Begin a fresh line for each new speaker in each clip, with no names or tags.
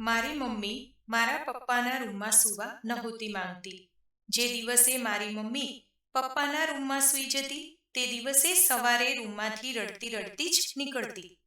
મારી મમ્મી મારા પપ્પાના રૂમમાં સૂવા નહોતી માંગતી. જે દિવસે મારી મમ્મી પપ્પાના રૂમમાં સૂઈ જતી, તે દિવસે સવારે રૂમમાંથી રડતી રડતી જ નીકળતી.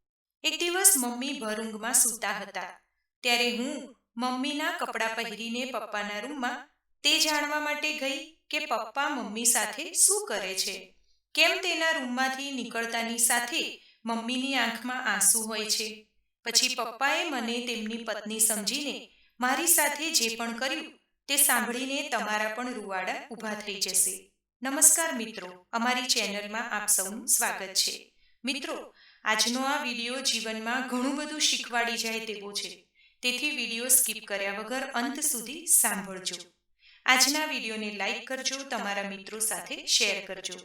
એક દિવસ મમ્મી ભર ઊંઘમાં સૂતા હતા. ત્યારે હું મમ્મીના કપડાં પહેરીને પપ્પાના રૂમમાં તે જાણવા માટે ગઈ કે પપ્પા મમ્મી સાથે શું કરે છે. કેમ તેના રૂમમાંથી નીકળતાની સાથે મમ્મીની આંખમાં આંસુ હોય છે? પછી પપ્પાએ મને તેમની પત્ની સમજીને મારી સાથે જે પણ કર્યું તે સાંભળીને તમારા પણ રૂવાડા ઊભા થઈ જશે. નમસ્કાર મિત્રો, અમારી ચેનલમાં આપ સૌનું સ્વાગત છે. મિત્રો, આજનો આ વીડિયો જીવનમાં ઘણું બધું શીખવાડી જાય તેવો છે. તેથી વીડિયો સ્કીપ કર્યા વગર અંત સુધી સાંભળજો. આજના વિડીયોને લાઈક કરજો, તમારા મિત્રો સાથે શેર કરજો.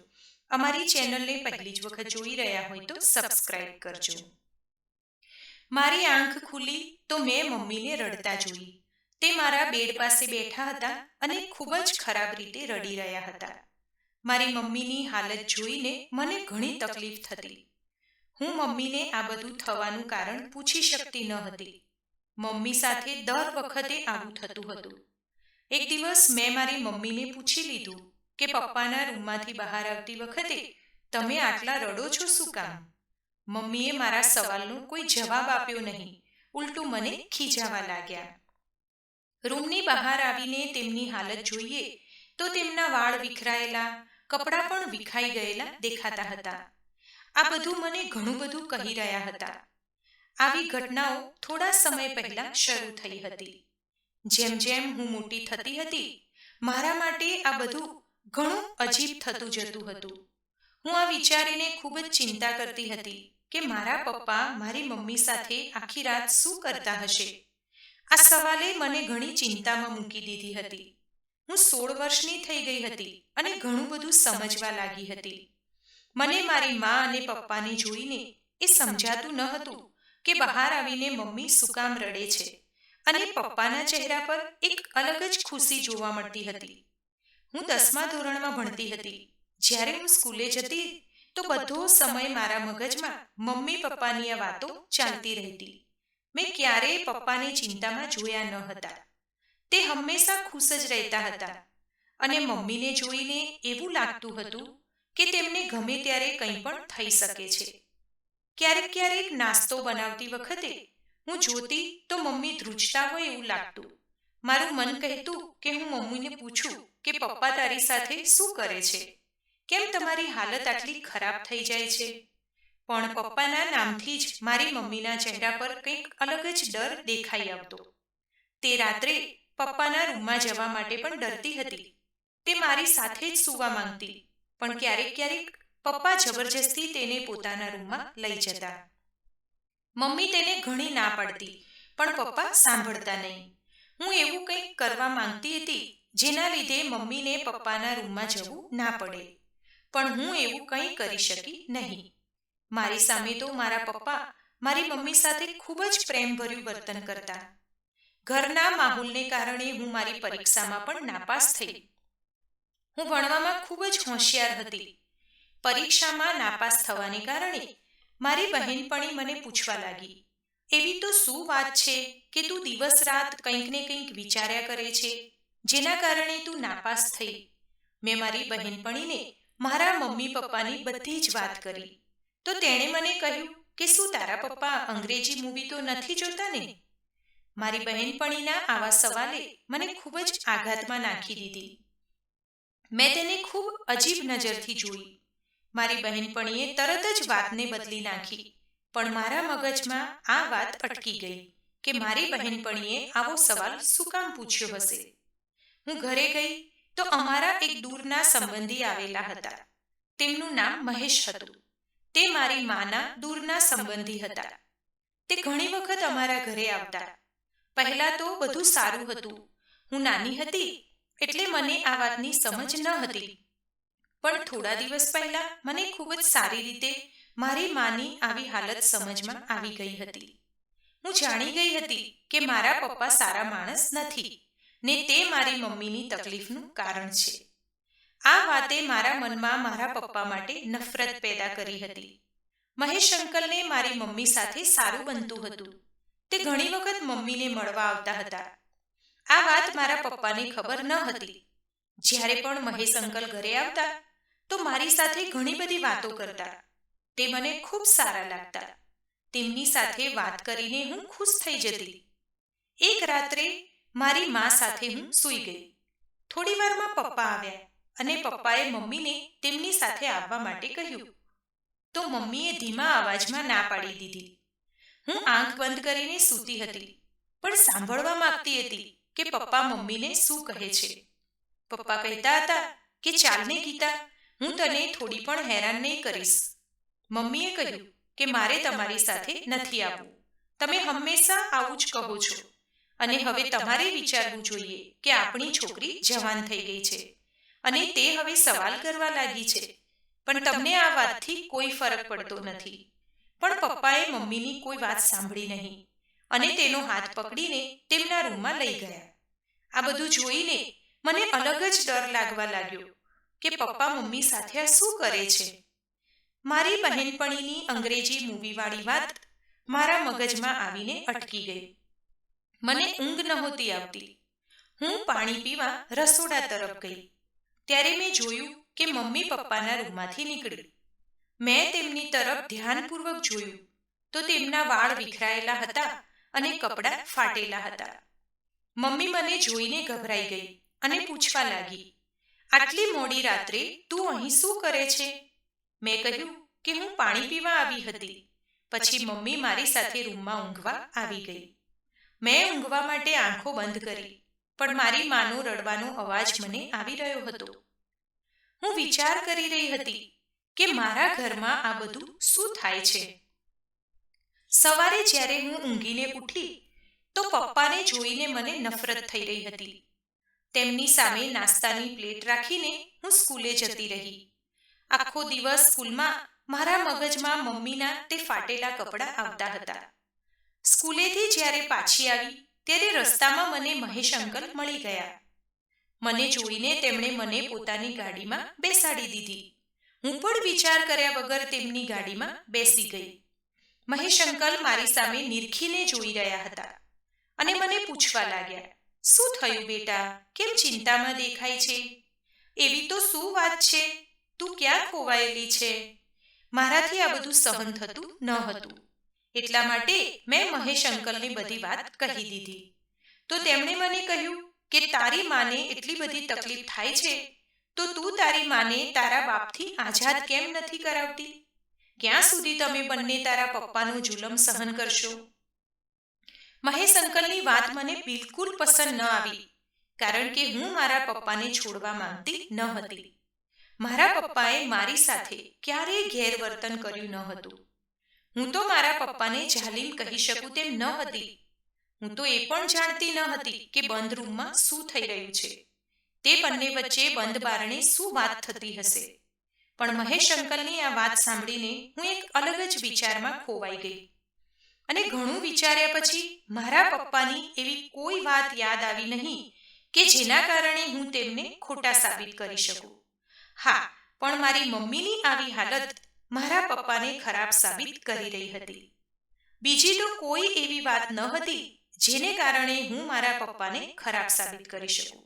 અમારી ચેનલને પહેલી જ વખત જોઈ રહ્યા હોય તો સબસ્ક્રાઇબ કરજો. મારી આંખ ખુલી તો મેં મમ્મીને રડતા જોઈ. તે મારા બેડ પાસે બેઠા હતા અને ખૂબ જ ખરાબ રીતે રડી રહ્યા હતા. મારી મમ્મીની હાલત જોઈને મને ઘણી તકલીફ થતી. હું મમ્મીને આ બધું થવાનું કારણ પૂછી શકતી ન હતી. મમ્મી સાથે દર વખતે આવું થતું હતું. એક દિવસ મેં મારી મમ્મીને પૂછી લીધું કે પપ્પાના રૂમમાંથી બહાર આવતી વખતે તમે આટલા રડો છો શું કામ? મમ્મીએ મારા સવાલનો કોઈ જવાબ આપ્યો નહીં. ઉલટું મને ખીજાવા લાગ્યા. રૂમની બહાર આવીને તેમની હાલત જોઈએ તો તેમના વાળ વિખરાયેલા, કપડાં પણ વિખાઈ ગયેલા દેખાતા હતા. આ બધું મને ઘણું બધું કહી રહ્યા હતા. આવી ઘટનાઓ થોડા સમય પહેલા શરૂ થઈ હતી. જેમ જેમ હું મોટી થતી હતી, મારા માટે આ બધું ઘણું અજીબ થતું જતું હતું. હું આ વિચારીને ખૂબ જ ચિંતા કરતી હતી કે મારા પપ્પા મારી મમ્મી સાથે આખી રાત શું કરતા હશે? આ સવાલે મને ઘણી ચિંતામાં મૂકી દીધી હતી. હું સોળ વર્ષની થઈ ગઈ હતી અને ઘણું બધું સમજવા લાગી હતી. મને મારી મા અને પપ્પાને જોઈને એ સમજાતું ન હતું કે બહાર આવીને મમ્મી શું કામ રડે છે અને પપ્પાના ચહેરા પર એક અલગ જ ખુશી જોવા મળતી હતી. હું દસમા ધોરણમાં ભણતી હતી. જ્યારે હું સ્કૂલે જતી તો બધો સમય મારા મગજમાં મમ્મી પપ્પાની આ વાતો ચાલતી રહેતી. મેં ક્યારેય પપ્પાને ચિંતામાં જોયા ન હતા. તે હંમેશા ખુશ જ રહેતા હતા. અને મમ્મીને જોઈને એવું લાગતું હતું કે તેમને ગમે ત્યારે કંઈ પણ થઈ શકે છે. ક્યારેક ક્યારેક નાસ્તો બનાવતી વખતે હું જોતી તો મમ્મી ધ્રુજતા હોય એવું લાગતું. મારું મન કહેતું કે હું મમ્મીને પૂછું કે પપ્પા તારી સાથે શું કરે છે? કેમ તમારી હાલત આટલી ખરાબ થઈ જાય છે? પણ પપ્પાના નામથી જ મારી મમ્મીના ચહેરા પર કંઈક અલગ જ ડર દેખાઈ આવતો. તે રાત્રે પપ્પાના રૂમમાં જવા માટે પણ ડરતી હતી. તે મારી સાથે જ સૂવા માંગતી. પણ ક્યારેક ક્યારેક પપ્પા જબરજસ્તી તેને પોતાના રૂમમાં લઈ જતા. મમ્મી તેને ઘણી ના પાડતી પણ પપ્પા સાંભળતા નહીં. હું એવું કંઈક કરવા માંગતી હતી જેના લીધે મમ્મીને પપ્પાના રૂમમાં જવું ના પડે. પણ હું એવું કંઈ કરી શકી નહીં. મારી સામે તો મારા પપ્પા મારી મમ્મી સાથે ખૂબ જ પ્રેમભર્યું વર્તન કરતા. ઘરના માહોલને કારણે હું મારી પરીક્ષામાં પણ નાપાસ થઈ. હું ભણવામાં ખૂબ જ હોશિયાર હતી. પરીક્ષામાં નાપાસ થવાને કારણે મારી બહેનપણી મને પૂછવા લાગી, એવી તો શું વાત છે કે તું દિવસ રાત કંઈક ને કંઈક વિચાર્યા કરે છે? જેના કારણે તું નાપાસ થઈ? મેં મારી બહેનપણીને મારા મમ્મી પપ્પાની બધી જ વાત કરી. તો તેણે મને કહ્યું કે શું તારા પપ્પા અંગ્રેજી મૂવી તો નથી જોતા ને? મારી બહેનપણીના આવા સવાલે મને ખૂબ જ આઘાતમાં નાખી દીધી. મેં તેને ખૂબ અજીબ નજરથી જોઈ. મારી બહેનપણીએ તરત જ વાતને બદલી નાખી, પણ મારા મગજમાં આ વાત અટકી ગઈ કે મારી બહેનપણીએ આવો સવાલ શું કામ પૂછ્યો હશે? હું ઘરે ગઈ તો અમારા એક દૂરના સંબંધી આવેલા હતા. તેમનું નામ મહેશ હતું. તે મારી માના દૂરના સંબંધી હતા. તે ઘણી વખત અમારા ઘરે આવતા. પહેલા તો બધું સારું હતું. હું નાની હતી, એટલે મને આ વાતની સમજ ન હતી. પણ થોડા દિવસ પહેલા મને ખૂબ જ સારી રીતે મારી માની આવી હાલત સમજમાં આવી ગઈ હતી. હું જાણી ગઈ હતી કે મારા પપ્પા સારા માણસ નથી. ને તે મારી મમ્મીની તકલીફનું કારણ છે. આ વાતે મારા મનમાં મારા પપ્પા માટે નફરત પેદા કરી હતી. મહેશ અંકલને મારી મમ્મી સાથે સારું બનતું હતું. તે ઘણી વખત મમ્મીને મળવા આવતા હતા. આ વાત મારા પપ્પાને ખબર ન હતી. જ્યારે પણ મહેશ અંકલ ઘરે આવતા, તો મારી સાથે ઘણી બધી વાતો કરતા. તે મને ખૂબ સારા લાગતા. તેમની સાથે વાત કરીને હું ખુશ થઈ જતી. એક રાત્રે મારી મા સાથે હું સૂઈ ગઈ. થોડીવારમાં પપ્પા આવ્યા અને પપ્પાએ મમ્મીને તેમની સાથે આવવા માટે કહ્યું. તો મમ્મીએ ધીમા અવાજમાં ના પાડી દીધી. હું આંખ બંધ કરીને સૂતી હતી, પણ સાંભળવા માંગતી હતી કે પપ્પા મમ્મીને શું કહે છે. પપ્પા કહેતા હતા કે, ચાલને ગીતા, હું તને થોડી પણ હેરાન નહીં કરીશ. મમ્મીએ કહ્યું કે, મારે તમારી સાથે નથી આવવું. તમે હંમેશા આવું જ કહો છો. અને હવે તમારે વિચારવું જોઈએ કે આપણી છોકરી જવાન થઈ ગઈ છે. અને તે હવે સવાલ કરવા લાગી છે. પણ તમને આ વાતથી કોઈ ફરક પડતો નથી. પણ પપ્પાએ મમ્મીની કોઈ વાત સાંભળી નહીં. અને તેનો હાથ પકડીને તેમના રૂમમાં લઈ ગયા. આ બધું જોઈને મને અલગ જ ડર લાગવા લાગ્યો કે પપ્પા મમ્મી સાથે આ શું કરે છે? મારી બહેનપણીની અંગ્રેજી મૂવીવાળી વાત મારા મગજમાં આવીને અટકી ગઈ મને ઊંઘ નહોતી આવતી. હું પાણી પીવા રસોડા તરફ ગઈ. ત્યારે મેં જોયું કે મમ્મી પપ્પાના રૂમમાંથી નીકળી. મેં તેમની તરફ ધ્યાનપૂર્વક જોયું. તો તેમના વાળ વિખરાયેલા હતા અને કપડાં ફાટેલા હતા. મમ્મી મને જોઈને ગભરાઈ ગઈ અને પૂછવા લાગી આટલી મોડી રાત્રે તું અહીં શું કરે છે? મેં કહ્યું કે હું પાણી પીવા આવી હતી. પછી મમ્મી મારી સાથે રૂમમાં ઊંઘવા આવી ગઈ. મેં ઊંઘવા માટે આંખો બંધ કરી, પણ મારી માનો રડવાનો અવાજ મને આવી રહ્યો હતો. હું વિચાર કરી રહી હતી કે મારા ઘરમાં આ બધું શું થાય છે? સવારે જ્યારે હું ઊંઘીને ઉઠી, તો પપ્પાને જોઈને મને નફરત થઈ રહી હતી. તેમની સામે નાસ્તાની પ્લેટ રાખીને હું સ્કૂલે જતી રહી. આખો દિવસ સ્કૂલમાં મારા મગજમાં મમ્મીના તે ફાટેલા કપડાં આવતા હતા. સ્કૂલેથી જ્યારે પાછી આવી, ત્યારે રસ્તામાં મને મહેશ અંકલ મળી ગયા. મને જોઈને તેમણે મને પોતાની ગાડીમાં બેસાડી દીધી. હું પણ વિચાર કર્યા વગર તેમની ગાડીમાં બેસી ગઈ. મહેશ અંકલ મારી સામે નિરખીને જોઈ રહ્યા હતા અને મને પૂછવા લાગ્યા, શું થયું બેટા? કેમ ચિંતામાં દેખાય છે? એવી તો શું વાત છે? તું ક્યાં ખોવાયેલી છે? મારાથી આ બધું સહન થતું ન હતું. એટલા માટે મેં મહેશ અંકલને બધી વાત કહી દીધી. તો તેમણે મને કહ્યું કે તારી માને એટલી બધી તકલીફ થાય છે, તો તું તારી માને તારા બાપથી આઝાદ કેમ નથી કરાવતી? ક્યાં સુધી તમે બંને તારા પપ્પાનો જુલમ સહન કરશો? મહેશ અંકલની વાત મને બિલકુલ પસંદ ન આવી, કારણ કે હું મારા પપ્પાને છોડવા માંગતી ન હતી. મારા પપ્પાએ મારી સાથે ક્યારેય ગેરવર્તન કર્યું ન હતું. હું તો મારા પપ્પાને જાલીમ કહી શકું તેમ ન હતી. હું તો એ પણ જાણતી ન હતી કે બંધ રૂમમાં શું થઈ રહ્યું છે. તે બંને વચ્ચે બંધ બારણે શું વાત થતી હશે? પણ મહેશ અંકલની આ વાત સાંભળીને હું એક અલગ જ વિચારમાં ખોવાઈ ગઈ. અને ઘણું વિચાર્યા પછી મારા પપ્પાની એવી કોઈ વાત યાદ આવી નહીં કે જેના કારણે હું તેમને ખોટા સાબિત કરી શકું. હા, પણ મારી મમ્મીની આવી હાલત મારા પપ્પાને ખરાબ સાબિત કરી રહી હતી. બીજી તો કોઈ એવી વાત ન હતી, જેને કારણે હું મારા પપ્પાને ખરાબ સાબિત કરી શકું.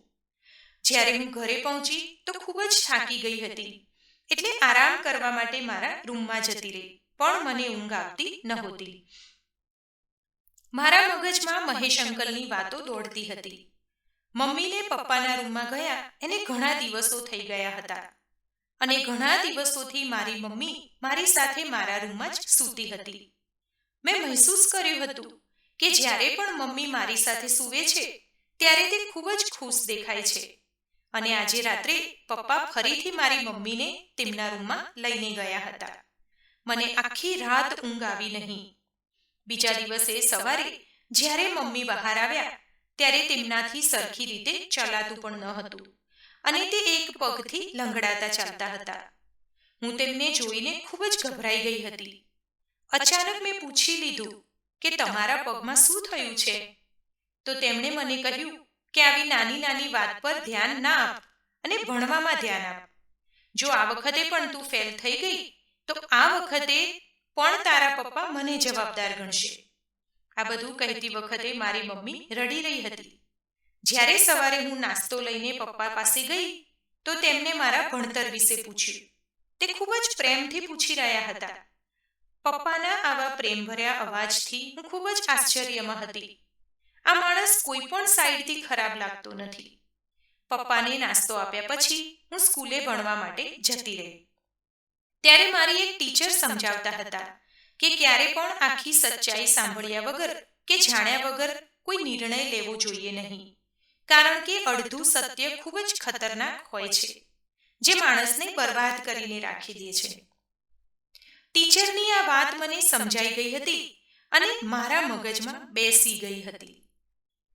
જ્યારે હું ઘરે પહોંચી તો ખૂબ જ થાકી ગઈ હતી. એટલે આરામ કરવા માટે મારા રૂમમાં જતી રહી, પણ મને ઊંઘ આવતી નહોતી મારા મગજમાં મહેશ અંકલની વાતો દોડતી હતી. મમ્મીને પપ્પાના રૂમમાં ગયા, એને ઘણા દિવસો થઈ ગયા હતા. અને ઘણા દિવસોથી મારી મમ્મી મારી સાથે મારા રૂમમાં જ સૂતી હતી. મેં મહેસૂસ કર્યું હતું કે જ્યારે પણ મમ્મી મારી સાથે સૂવે છે ત્યારે તે ખૂબ જ ખુશ દેખાય છે. અને આજે રાત્રે પપ્પા ફરીથી મારી મમ્મીને તેમના રૂમમાં લઈને ગયા હતા. મને આખી રાત ઊંઘ આવી નહીં. બીજા દિવસે સવારે જ્યારે મમ્મી બહાર આવ્યા ત્યારે તેમનાથી સરખી રીતે ચલાતું પણ ન હતું. અને તે એક પગથી લંગડાતા ચાલતા હતા. હું તેમને જોઈને ખૂબ જ ગભરાઈ ગઈ હતી. અચાનક મેં પૂછી લીધું કે તમારા પગમાં શું થયું છે? તો તેમણે મને કહ્યું કે આવી નાની નાની વાત પર ધ્યાન ના આપ અને ભણવામાં ધ્યાન આપ. જો આ વખતે પણ તું ફેલ થઈ ગઈ તો આ વખતે પણ તારા પપ્પા મને જવાબદાર ગણશે. આ બધું કહેતી વખતે મારી મમ્મી રડી રહી હતી. જ્યારે સવારે હું નાસ્તો લઈને પપ્પા પાસે ગઈ, તો તેમને મારા ભણતર વિશે પૂછ્યું. તે ખૂબ જ પ્રેમથી પૂછી રહ્યા હતા. પપ્પાના આવા પ્રેમભર્યા અવાજથી હું ખૂબ જ આશ્ચર્યમાં હતી. આ માણસ કોઈ પણ સાઈડથી ખરાબ લાગતો નથી. પપ્પાને નાસ્તો આપ્યા પછી હું સ્કૂલે ભણવા માટે જતી રહી. ત્યારે મારી એક ટીચર સમજાવતા હતા કે ક્યારે પણ આખી સચ્ચાઈ સાંભળ્યા વગર કે જાણ્યા વગર કોઈ નિર્ણય લેવો જોઈએ નહીં. કારણ કે અડધું સત્ય ખૂબ જ ખતરનાક હોય છે, જે માણસને બરબાદ કરીને રાખી દે છે. ટીચરની આ વાત મને સમજાઈ ગઈ હતી અને મારા મગજમાં બેસી ગઈ હતી.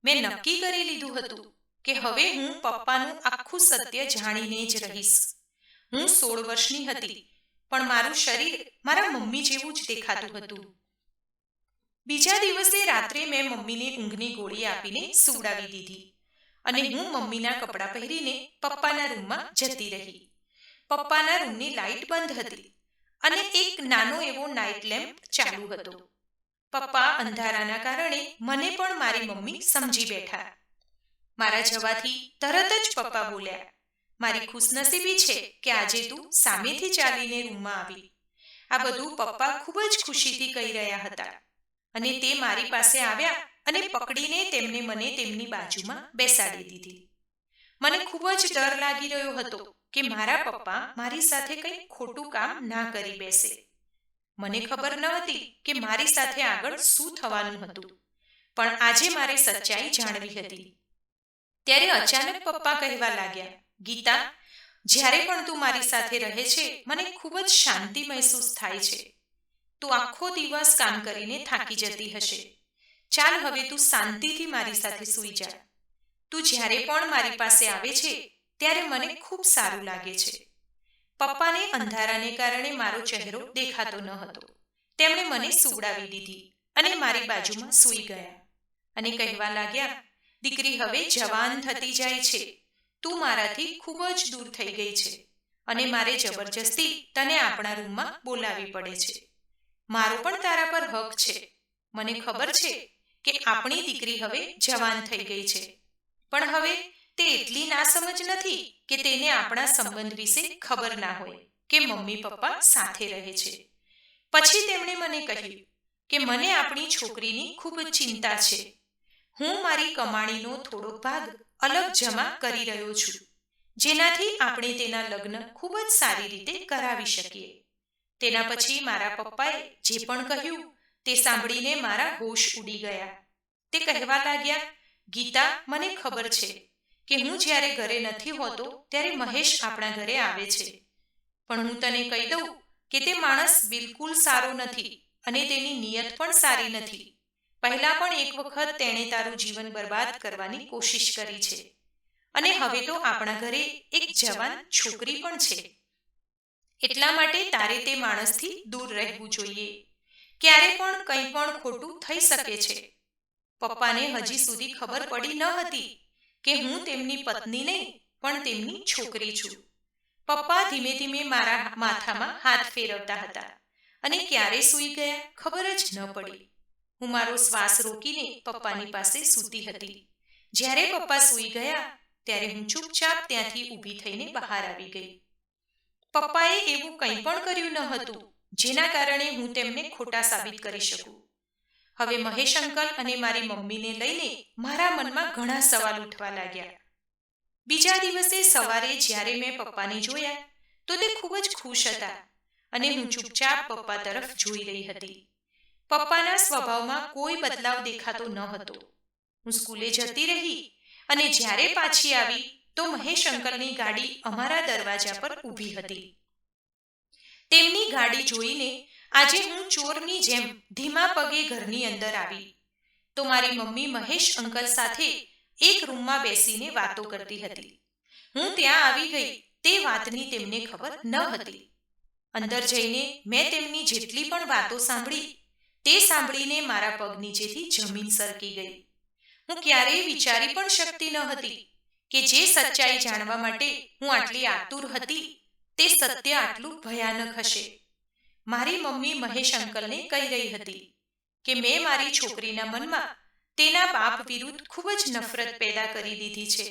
મેં નક્કી કરી લીધું હતું કે હવે હું પપ્પાનું આખું સત્ય જાણીને જ રહીશ. હું સોળ વર્ષની હતી, પણ મારું શરીર મારા મમ્મી જેવું જ દેખાતું હતું. બીજા દિવસે રાત્રે મેં મમ્મીને ઊંઘની ગોળી આપીને સુવડાવી દીધી. અને હું મમ્મીના કપડાં પહેરીને પપ્પાના રૂમમાં જતી રહી. પપ્પાના રૂમની લાઇટ બંધ હતી અને એક નાનો એવો નાઇટ લેમ્પ ચાલુ હતો. પપ્પા અંધારાના કારણે મને પણ મારી મમ્મી સમજી બેઠા. મારા જવાથી તરત જ પપ્પા બોલ્યા મારી ખુશનસીબી છે કે આજે તું સામેથી ચાલીને રૂમમાં આવી. આ બધું પપ્પા ખૂબ જ ખુશીથી કહી રહ્યા હતા અને તે મારી પાસે આવ્યા અને પકડીને તેમને મને તેમની બાજુમાં બેસાડી દીધી. મને ખૂબ જ ડર લાગી રહ્યો હતો કે મારા પપ્પા મારી સાથે કંઈ ખોટું કામ ના કરી બેસે. મને ખબર ન હતી કે મારી સાથે આગળ શું થવાનું હતું, પણ આજે મારે સચ્ચાઈ જાણવી હતી. ત્યારે અચાનક પપ્પા કહેવા લાગ્યા, ગીતા, જ્યારે પણ તું મારી સાથે રહે છે, મને ખૂબ જ શાંતિ મહેસૂસ થાય છે. તું આખો દિવસ કામ કરીને થાકી જતી હશે. ચાલ હવે તું શાંતિથી મારી સાથે સૂઈ જા. તું જ્યારે પણ મારી પાસે આવે છે, ત્યારે મને ખૂબ સારું લાગે છે. પપ્પાને અંધારાને કારણે મારો ચહેરો દેખાતો ન હતો. તેમણે મને સુવડાવી દીધી અને મારી બાજુમાં સૂઈ ગયા. અને કહેવા લાગ્યા, દીકરી, હવે જવાન થતી જાય છે. તું મારાથી ખૂબ જ દૂર થઈ ગઈ છે અને મારે જબરજસ્તી તને આપણા રૂમમાં બોલાવી પડે છે. મારો પણ તારા પર હક છે. મને ખબર છે કે આપણી દીકરી હવે જવાન થઈ ગઈ છે. પણ હવે તે એટલી ના સમજ નથી કે તેને આપણા સંબંધ વિશે ખબર ના હોય કે મમ્મી પપ્પા સાથે રહે છે. પછી તેમણે મને કહ્યું કે મને આપણી છોકરીની ખૂબ ચિંતા છે. હું મારી કમાણીનો થોડો ભાગ અલગ જમા કરી રહ્યો છું, જેનાથી આપણે તેના લગ્ન ખૂબ જ સારી રીતે કરાવી શકીએ. તેના પછી મારા પપ્પાએ જે પણ કહ્યું તે સાંભળીને મારા હોશ ઉડી ગયા. તે કહેવા લાગ્યા ગીતા, મને ખબર છે કે હું જ્યારે ઘરે નથી હોતો ત્યારે મહેશ આપણા ઘરે આવે છે. પણ હું તને કહી દઉં કે તે માણસ બિલકુલ સારો નથી અને તેની નિયત પણ સારી નથી. પહેલા પણ એક વખત તેણે તારું જીવન બરબાદ કરવાની કોશિશ કરી છે. અને હવે તો આપણા ઘરે એક જવાન છોકરી પણ છે. એટલા માટે તારે તે માણસથી દૂર રહેવું જોઈએ. ક્યારે પણ કંઈ પણ ખોટું થઈ શકે છે. પપ્પાને હજી સુધી ખબર પડી ન હતી કે હું તેમની પત્ની નહીં, પણ તેમની છોકરી છું. પપ્પા ધીમે ધીમે મારા માથામાં હાથ ફેરવતા હતા અને ક્યારે સૂઈ ગયા ખબર જ ન પડી. હું મારો શ્વાસ રોકીને પપ્પાની પાસે સૂતી હતી. જ્યારે પપ્પા સૂઈ ગયા, ત્યારે હું ચૂપચાપ ત્યાંથી ઊભી થઈને બહાર આવી ગઈ. પપ્પાએ એવું કંઈ પણ કર્યું ન હતું. જેના કારણે હું તેમને ખોટા સાબિત કરી શકું. હવે મહેશ અંકલ અને મારી મમ્મીને લઈને મારા મનમાં ઘણા સવાલ ઉઠવા લાગ્યા. બીજા દિવસે સવારે જ્યારે મેં પપ્પાને જોયા, તો તે ખૂબ જ ખુશ હતા અને હું ચૂપચાપ પપ્પા તરફ જોઈ રહી હતી. પપ્પાના સ્વભાવમાં કોઈ બદલાવ દેખાતો ન હતો. હું સ્કૂલે જતી રહી અને જ્યારે પાછી આવી, તો મહેશ અંકલની ગાડી અમારા દરવાજા પર ઊભી હતી. તેમની ગાડી જોઈને આજે હું ચોરની જેમ ધીમા પગે ઘરની અંદર આવી. તો મારી મમ્મી મહેશ અંકલ સાથે એક રૂમમાં બેસીને વાતો કરતી હતી. હું ત્યાં આવી ગઈ, તે વાતની તેમને ખબર ન હતી. અંદર જઈને મેં તેમની જેટલી પણ વાતો સાંભળી, તે સાંભળીને મારા પગ નીચેથી જમીન સરકી ગઈ. હું ક્યારેય વિચારી પણ શકતી ન હતી કે જે સચ્ચાઈ જાણવા માટે હું આટલી આતુર હતી તે સત્ય આટલું ભયાનક હશે. મારી મમ્મી મહેશ અંકલને કહી રહી હતી કે મેં મારી છોકરીના મનમાં તેના બાપ વિરુદ્ધ ખૂબ જ નફરત પેદા કરી દીધી છે.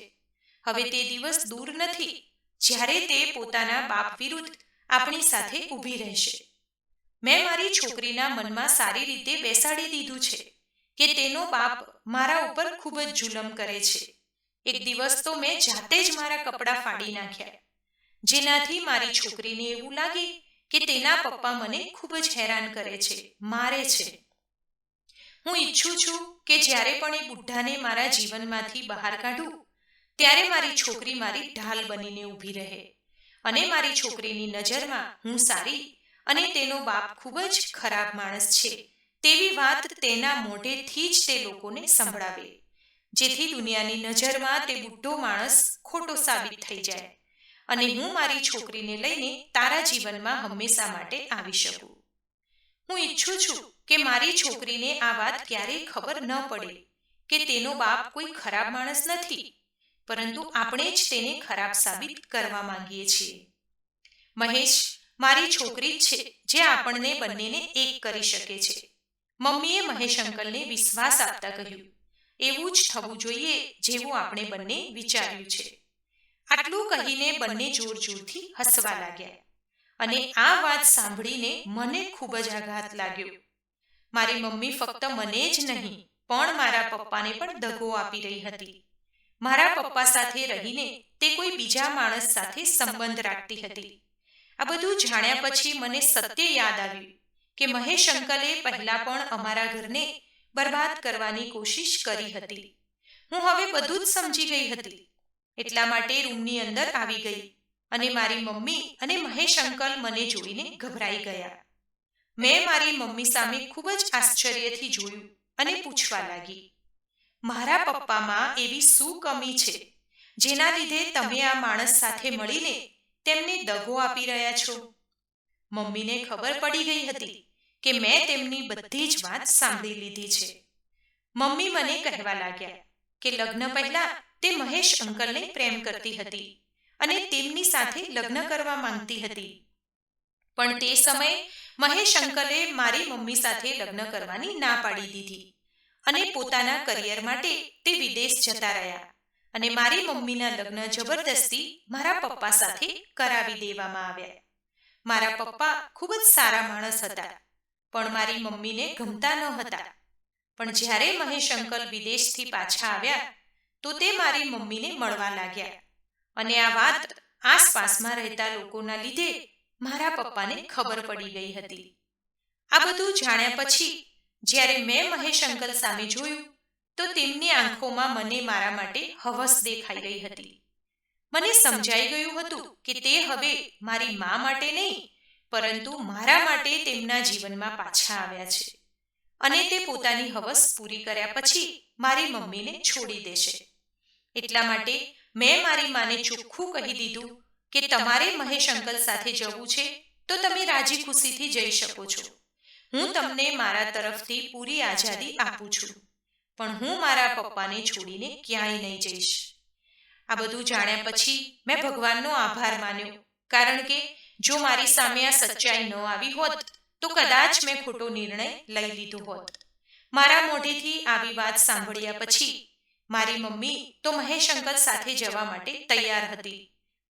હવે તે દિવસ દૂર નથી જ્યારે તે પોતાના બાપ વિરુદ્ધ આપણી સાથે ઊભી રહેશે. મેં મારી છોકરીના મનમાં સારી રીતે બેસાડી દીધું છે કે તેનો બાપ મારા ઉપર ખૂબ જ જુલમ કરે છે. એક દિવસ તો મેં જાતે જ મારા કપડાં ફાડી નાખ્યા. જેનાથી મારી છોકરીને એવું લાગે કે તેના પપ્પા મને ખૂબ જ હેરાન કરે છે, મારે છે. હું ઈચ્છું છું કે જ્યારે પણ એ બુઢ્ઢાને મારા જીવનમાંથી બહાર કાઢું, ત્યારે મારી છોકરી મારી ઢાલ બનીને ઊભી રહે અને મારી છોકરીની નજરમાં હું સારી અને તેનો બાપ ખૂબ જ ખરાબ માણસ છે તેવી વાત તેના મોઢેથી જ તે લોકોને સંભળાવે, જેથી દુનિયાની નજરમાં તે બુઢો માણસ ખોટો સાબિત થઈ જાય. અને હું મારી છોકરીને લઈને તારા જીવનમાં હંમેશા માટે આવી શકું. હું ઈચ્છું છું કે મારી છોકરીને આ વાત ક્યારેય ખબર ન પડે કે તેનો બાપ કોઈ ખરાબ માણસ નથી. પરંતુ આપણે જ તેને ખરાબ સાબિત કરવા માંગીએ છીએ. મહેશ મારી છોકરી જ છે જે આપણને બંનેને એક કરી શકે છે. મમ્મીએ મહેશ અંકલને વિશ્વાસ આપતા કહ્યું. એવું જ થવું જોઈએ જેવું આપણે બંને વિચાર્યું છે. આટલું કહીને બંને જોર જોરથી હસવા લાગ્યા. અને આ વાત સાંભળીને મને ખૂબ જ આઘાત લાગ્યો. મારી મમ્મી ફક્ત મને જ નહીં, પણ મારા પપ્પાને પણ દગો આપી રહી હતી. મારા પપ્પા સાથે રહીને તે કોઈ બીજા માણસ સાથે સંબંધ રાખતી હતી. આ બધું જાણ્યા પછી મને સત્ય યાદ આવ્યું કે મહેશ અંકલે પહેલા પણ અમારા ઘરને બરબાદ કરવાની કોશિશ કરી હતી. હું હવે બધું જ સમજી ગઈ હતી. એટલા માટે રૂમની અંદર આવી ગઈ અને મારી મમ્મી અને મહેશ અંકલ મને જોઈને ગભરાઈ ગયા. મેં મારી મમ્મી સામે ખૂબ જ આશ્ચર્યથી જોયું અને પૂછવા લાગી, મારા પપ્પામાં એવી શું કમી છે? જેના લીધે તમે આ માણસ સાથે મળીને તેમને દગો આપી રહ્યા છો? મમ્મીને ખબર પડી ગઈ હતી કે મેં તેમની બધી જ વાત સાંભળી લીધી છે. મમ્મી મને કહેવા લાગ્યા કે લગ્ન પહેલા તે મહેશ અંકલને પ્રેમ કરતી હતી અને તેમની સાથે લગ્ન કરવા માંગતી હતી. પણ તે સમયે મહેશ અંકલે મારી મમ્મી સાથે લગ્ન કરવાની ના પાડી દીધી અને પોતાના કરિયર માટે તે વિદેશ જતા રહ્યા અને મારી મમ્મીના લગ્ન જબરદસ્તી મારા પપ્પા સાથે કરાવી દેવામાં આવ્યા. મારા પપ્પા ખૂબ જ સારા માણસ હતા, પણ મારી મમ્મીને ગમતા ન હતા. પણ જ્યારે મહેશ અંકલ વિદેશથી પાછા આવ્યા તો તે મારી મમ્મીને મળવા લાગ્યા. અને આ વાત આસપાસમાં રહેતા લોકોના લીધે મારા પપ્પાને ખબર પડી ગઈ હતી. આ બધું જાણ્યા પછી, જ્યારે મેં મહેશ અંકલ સામે જોયું, તો તેમની આંખોમાં મને મારા માટે હવસ દેખાઈ ગઈ હતી. મને સમજાઈ ગયું હતું કે તે હવે મારી મા માટે નહીં, પરંતુ મારા માટે તેમના જીવનમાં પાછા આવ્યા છે. અને તે પોતાની હવસ પૂરી કર્યા પછી મારી મમ્મીને છોડી દેશે. એટલા માટે મેં મારી માને ચોખ્ખું કહી દીધું કે તમારે મહેશ અંકલ સાથે જવું છે, તો તમે રાજી ખુશીથી જઈ શકો છો. હું તમને મારા તરફથી પૂરી આઝાદી આપું છું, પણ હું મારા પપ્પાને છોડીને ક્યાંય નહીં જઈશ. આ બધું જાણ્યા પછી મેં ભગવાનનો આભાર માન્યો, કારણ કે જો મારી સામે આ સચ્ચાઈ ન આવી હોત, તો કદાચ મેં ખોટો નિર્ણય લઈ લીધો હોત. મારા મોઢેથી આવી વાત સાંભળ્યા પછી મારી મમ્મી તો મહેશ અંકલ સાથે જવા માટે તૈયાર હતી.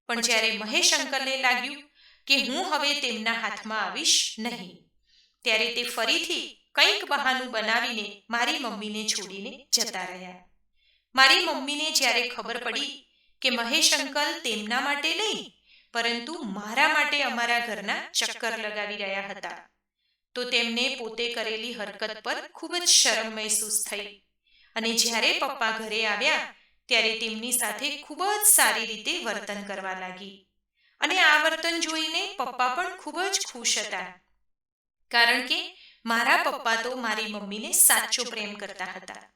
પણ જ્યારે મહેશ અંકલને લાગ્યું કે હું હવે તેમના હાથમાં આવીશ નહીં, ત્યારે તે ફરીથી કંઈક બહાનું બનાવીને મારી મમ્મીને છોડીને જતા રહ્યા. મારી મમ્મીને જ્યારે ખબર પડી કે મહેશ અંકલ તેમના માટે નહીં, પરંતુ મારા માટે અમારા ઘરના ચક્કર લગાવી રહ્યા હતા, તો તેમને પોતે કરેલી હરકત પર ખૂબ જ શરમ મહેસૂસ થઈ. અને જ્યારે પપ્પા ઘરે આવ્યા, ત્યારે તેમની સાથે ખૂબ જ સારી રીતે વર્તન કરવા લાગી. અને આ વર્તન જોઈને પપ્પા પણ ખૂબ જ ખુશ હતા. કારણ કે મારા પપ્પા તો મારી મમ્મીને સાચો પ્રેમ કરતા હતા.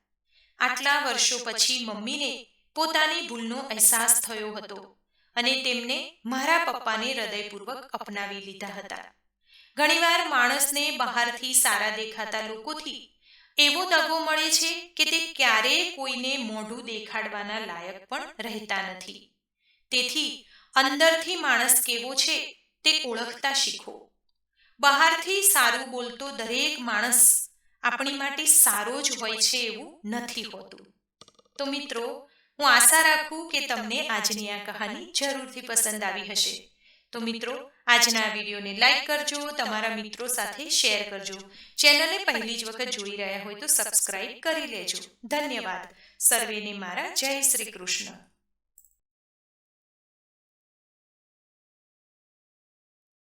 આટલા વર્ષો પછી મમ્મીને પોતાની ભૂલનો અહેસાસ થયો હતો અને તેમને મારા પપ્પાને હૃદયપૂર્વક અપનાવી લીધા હતા. ઘણીવાર માણસને બહારથી સારા દેખાતા લોકોથી એવો દગો મળે છે કે તે ક્યારેય કોઈને મોઢું દેખાડવાના લાયક પણ રહેતા નથી. તેથી અંદરથી માણસ કેવો છે તે ઓળખતા શીખો. બહારથી સારું બોલતો દરેક માણસ આપણી માટે સારો જ હોય છે એવું નથી હોતું. તો મિત્રો, હું આશા રાખું કે તમને આજની આ કહાની જરૂરથી પસંદ આવી હશે. તો મિત્રો આજના વિડીયોને લાઈક કરજો, તમારા મિત્રો સાથે શેર કરજો. ચેનલને પહેલી જ વખત જોઈ રહ્યા હોય તો સબસ્ક્રાઇબ કરી લેજો. ધન્યવાદ. સર્વેને મારા જય શ્રી કૃષ્ણ.